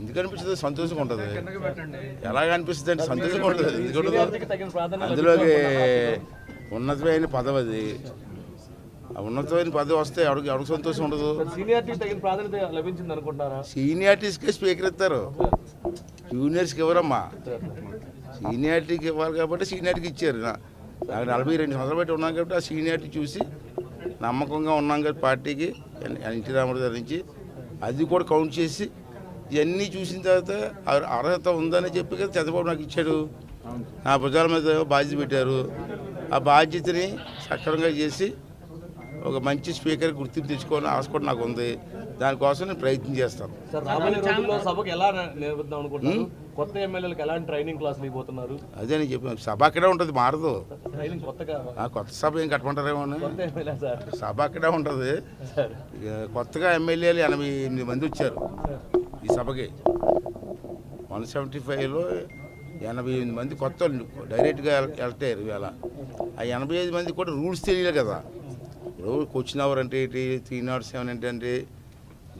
ఎందుకు అనిపిస్తుంది? సంతోషంగా ఉంటుంది. ఎలాగ అనిపిస్తుంది అంటే సంతోషంగా ఉంటుంది. ఎందుకంటే అందులోకి ఉన్నతమైన పదవి అది. ఆ ఉన్నతమైన పదవి వస్తే ఎవరికి ఎవరికి సంతోషం ఉండదు. సీనియారిటీస్కే స్పీకర్ ఇస్తారు. జూనియర్స్కి ఇవ్వరమ్మా సీనియారిటీకి ఇవ్వాలి కాబట్టి సీనియారిటీకి ఇచ్చారు. నాకు నలభై రెండు సంవత్సరాలు బట్టి ఉన్నాం కాబట్టి ఆ సీనియారిటీ చూసి నమ్మకంగా ఉన్నాం కాబట్టి పార్టీకి ఎన్- ఎన్టీ రామారావు గారి నుంచి. అది కూడా కౌంట్ చేసి ఇవన్నీ చూసిన తర్వాత అర్- అర్హత ఉందని చెప్పి కదా చంద్రబాబు నాకు ఇచ్చాడు. నా భుజాల మీద బాధ్యత పెట్టారు. ఆ బాధ్యతని సక్రమంగా చేసి ఒక మంచి స్పీకర్ గుర్తింపు తెచ్చుకోవాలని ఆశ కూడా నాకు ఉంది. దానికోసం నేను ప్రయత్నం చేస్తాను. సార్ రాబోయే రోజుల్లో సభకు ఎలా నిర్వహిద్దాం అనుకుంటున్నారు? కొత్త ఎమ్మెల్యేలకు ఎలాంటి ట్రైనింగ్ క్లాసులు ఇవ్వబోతున్నారు? అదే నేను చెప్పాను సభ అక్కడే ఉంటుంది మారదు. ట్రైనింగ్ కొత్తగా ఆ కొత్త సభ ఏం కట్టమంటారేమో అని. కొత్త ఎమ్మెల్యే సార్. సభ అక్కడే ఉంటుంది. కొత్తగా ఎమ్మెల్యేలు ఎనభై ఎనిమిది మంది వచ్చారు ఈ సభకి. వన్ సెవెంటీ ఫైవ్లో ఎనభై ఎనిమిది మంది కొత్త వాళ్ళు డైరెక్ట్గా వెళ్తారు ఇవాళ. ఆ ఎనభై ఐదు మంది కూడా రూల్స్ తెలియలే కదా. ఇప్పుడు క్వశ్చన్ అవర్ అంటే ఏంటి? త్రీ నాట్ సెవెన్ అంటే అంటే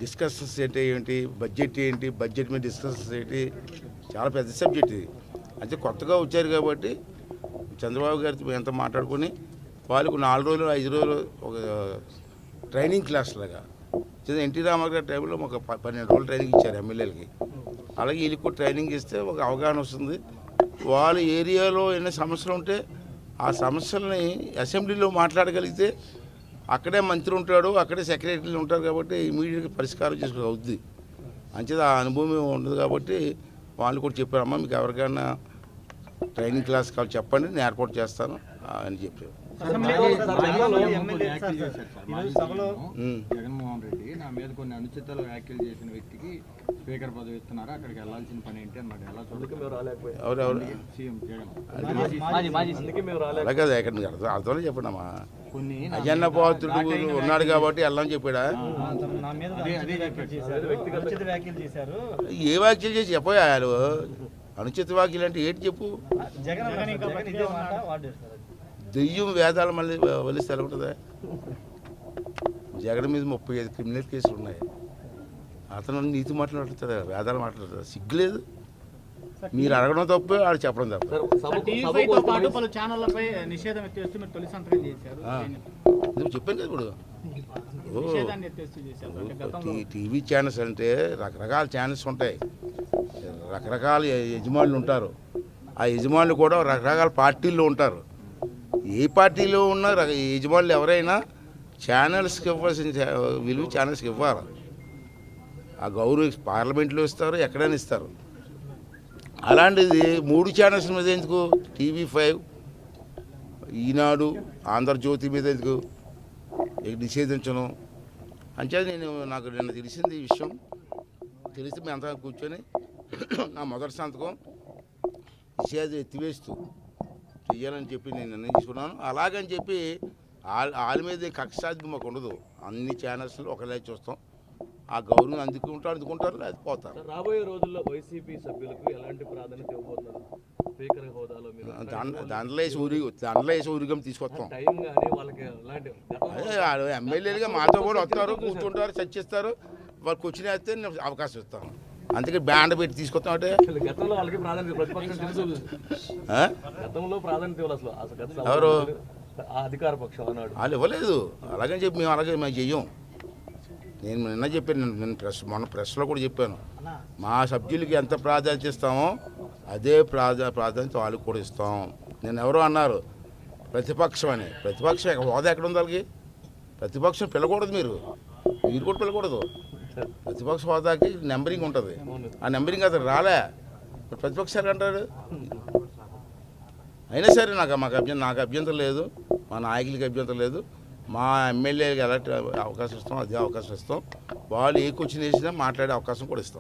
డిస్కషన్స్ అంటే ఏంటి? బడ్జెట్ ఏంటి? బడ్జెట్ మీద డిస్కషన్స్ ఏంటి? చాలా పెద్ద సబ్జెక్ట్ ఇది. అంటే కొత్తగా వచ్చారు కాబట్టి చంద్రబాబు గారితో ఎంత మాట్లాడుకొని వాళ్ళకు నాలుగు రోజులు ఐదు రోజులు ఒక ట్రైనింగ్ క్లాస్ లాగా. చిన్న ఎన్టీ రామారావు గారి టైంలో ఒక పన్నెండు రోజులు ట్రైనింగ్ ఇచ్చారు ఎమ్మెల్యేలకి. అలాగే వీళ్ళకి కూడా ట్రైనింగ్ ఇస్తే ఒక అవగాహన వస్తుంది. వాళ్ళ ఏరియాలో ఎన్ని సమస్యలు ఉంటే ఆ సమస్యల్ని అసెంబ్లీలో మాట్లాడగలిగితే అక్కడే మంత్రి ఉంటాడు అక్కడే సెక్రటరీలు ఉంటారు కాబట్టి ఇమీడియట్గా పరిష్కారం చేసుకో అవుద్ది. అంచేది ఆ అనుభవం ఉండదు కాబట్టి వాళ్ళు కూడా చెప్పారు అమ్మ మీకు ఎవరికైనా ట్రైనింగ్ క్లాస్ కావాలి చెప్పండి నేను ఏర్పాటు చేస్తాను అని చెప్పారు. జగన్మోహన్ రెడ్డి నా మీద కొన్ని అనుచితాలు వ్యాఖ్యలు చేసిన వ్యక్తికి స్పీకర్ పదవి ఇస్తున్నారు. అక్కడికి వెళ్ళాల్సిన పని ఏంటి అన్నాడు ఎలా అందుకే మేము రాలేకపోయాం. ఎవరెవరు? సీఎం జగన్ అందుకే మేము రాలేకపోయాం. అలాగే మీకు అర్థం చెప్పండి అమ్మా కొన్ని అజన్న పాత్రుడు ఉన్నాడు కాబట్టి వెళ్ళని చెప్పాడా? ఏ వ్యాఖ్యలు చేసి చెప్పారు అనుచిత వ్యాఖ్యలు అంటే ఏంటి చెప్పు? దెయ్యం వేదాలు మళ్ళీ వలిస్తే ఎలా ఉంటుందా జగన్ మీద ముప్పై ఐదు క్రిమినల్ కేసులు ఉన్నాయి. అతను నీతి మాట్లాడుతాడు వేదాలు మాట్లాడతాడు. సిగ్గులేదు మీరు అడగడం తప్పే ఆడు చెప్పడం తప్ప. చెప్పాను కదా ఇప్పుడు? టీవీ ఛానల్స్ అంటే రకరకాల ఛానల్స్ ఉంటాయి. రకరకాల యజమానులు ఉంటారు. ఆ యజమానులు కూడా రకరకాల పార్టీల్లో ఉంటారు. ఏ పార్టీలో ఉన్న రక- యజమానులు ఎవరైనా ఛానల్స్కి ఇవ్వాల్సిన విలువ ఛానల్స్కి ఇవ్వాలి. ఆ గౌరవం పార్లమెంట్లో ఇస్తారు ఎక్కడైనా ఇస్తారు. అలాంటిది మూడు ఛానల్స్ మీద ఎందుకు? టీవీ ఫైవ్ ఈనాడు ఆంధ్రజ్యోతి మీద ఎందుకు? నిషేధించను? అంచేది నేను నాకు నిన్న తెలిసింది ఈ విషయం. తెలిసి మేము అంతా కూర్చొని నా మొదటి సంతకం నిషేధం ఎత్తివేస్తూ చెయ్యాలని చెప్పి నేను నిర్ణయం తీసుకున్నాను అలాగని చెప్పి వాళ్ళ వాళ్ళ మీద కక్ష సాధ్యం మాకు ఉండదు అన్ని ఛానల్స్లో ఒకలే చూస్తాం. ఆ గౌరవం అందుకుంటారు అందుకుంటారు లేదా పోతారు. రాబోయే రోజుల్లో వైసీపీ సభ్యులకు ఎలాంటి ప్రాధాన్యత ఇవ్వబోతున్నారు? స్పీకర్ హోదాలో దాంట్లో వేసి ఊరి వేసి ఊరిగం తీసుకొస్తాం. వాళ్ళకి అదే ఎమ్మెల్యేలుగా మాతో కూడా వస్తారు కూర్చుంటారు చర్చిస్తారు. వాళ్ళు కూర్చుని వేస్తే నేను అవకాశం ఇస్తాను. అందుకే బ్యాండ్ పెట్టి తీసుకొస్తాం. అంటే ఎవరు? ఆ అధికార పక్షం అన్నాడు. వాళ్ళు ఇవ్వలేదు. అలాగని చెప్పి మేము అలాగే మేము చెయ్యం. నేను నిన్న చెప్పాను నేను- నేను ప్రెస్ మొన్న ప్రెస్లో కూడా చెప్పాను. మా సభ్యులకి ఎంత ప్రాధాన్యత ఇస్తామో అదే ప్రాధా ప్రాధాన్యత వాళ్ళకి కూడా ఇస్తాం. నేను ఎవరో అన్నారు ప్రతిపక్షం అని. ప్రతిపక్షం హోదా ఎక్కడ ఉంది వాళ్ళకి? ప్రతిపక్షం పిలకూడదు మీరు. మీరు కూడా పిలకూడదు. ప్రతిపక్ష హోదాకి నెంబరింగ్ ఉంటుంది. ఆ నెంబరింగ్ అతను రాలే. ప్రతిపక్షాలు అంటాడు అయినా సరే నాకు మాకు అభ్యంతరం నాకు అభ్యంతరం లేదు. మా నాయకులకి అభ్యంతరం లేదు. మా ఎమ్మెల్యేకి ఎలాంటి అవకాశం ఇస్తాం అదే అవకాశం ఇస్తాం. వాళ్ళు ఏ క్వశ్చన్ వేసినా మాట్లాడే అవకాశం కూడా ఇస్తాం.